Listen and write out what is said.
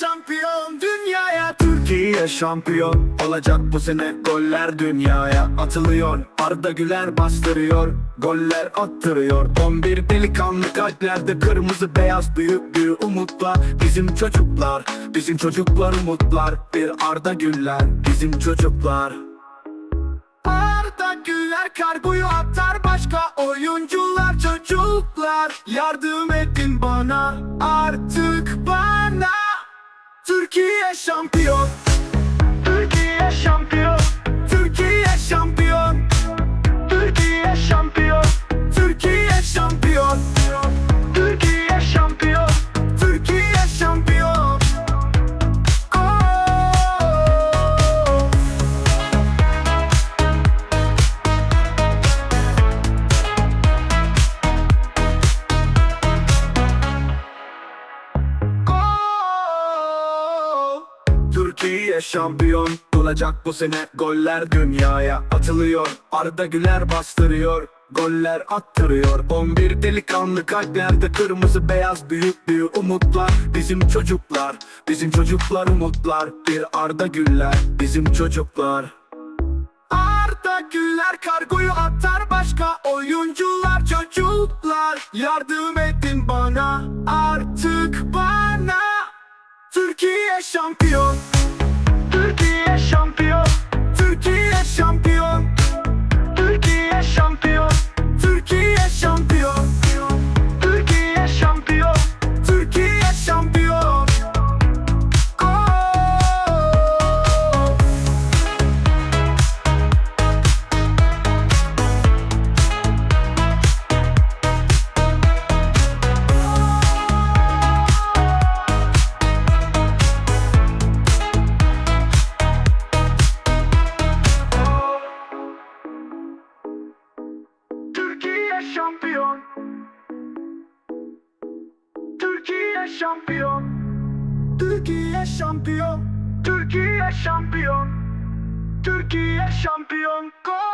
şampiyon dünyaya Türkiye şampiyon. Olacak bu sene Goller dünyaya atılıyor. Arda Güler bastırıyor Goller attırıyor. 11 delikanlı kalplerde Kırmızı beyaz büyük bir umutla Bizim çocuklar Bizim çocuklar umutlar. Bir Arda Güler Bizim çocuklar. Arda Güler kargoyu atar başka oyuncular çocuklar Yardım edin bana. Artık bana Türkiye şampiyon Türkiye şampiyon. Olacak bu sene Goller dünyaya atılıyor. Arda Güler bastırıyor Goller attırıyor. 11 delikanlı kalplerde Kırmızı beyaz büyük bir umutlar. Bizim çocuklar Bizim çocuklar umutlar. Bir Arda Güler Bizim çocuklar. Arda Güler kargoyu atar başka oyuncular çocuklar. Yardım edin bana artık bana. Türkiye şampiyon Türkiye şampiyon. Türkiye şampiyon. Türkiye şampiyon. Türkiye şampiyon. Türkiye şampiyon. Gol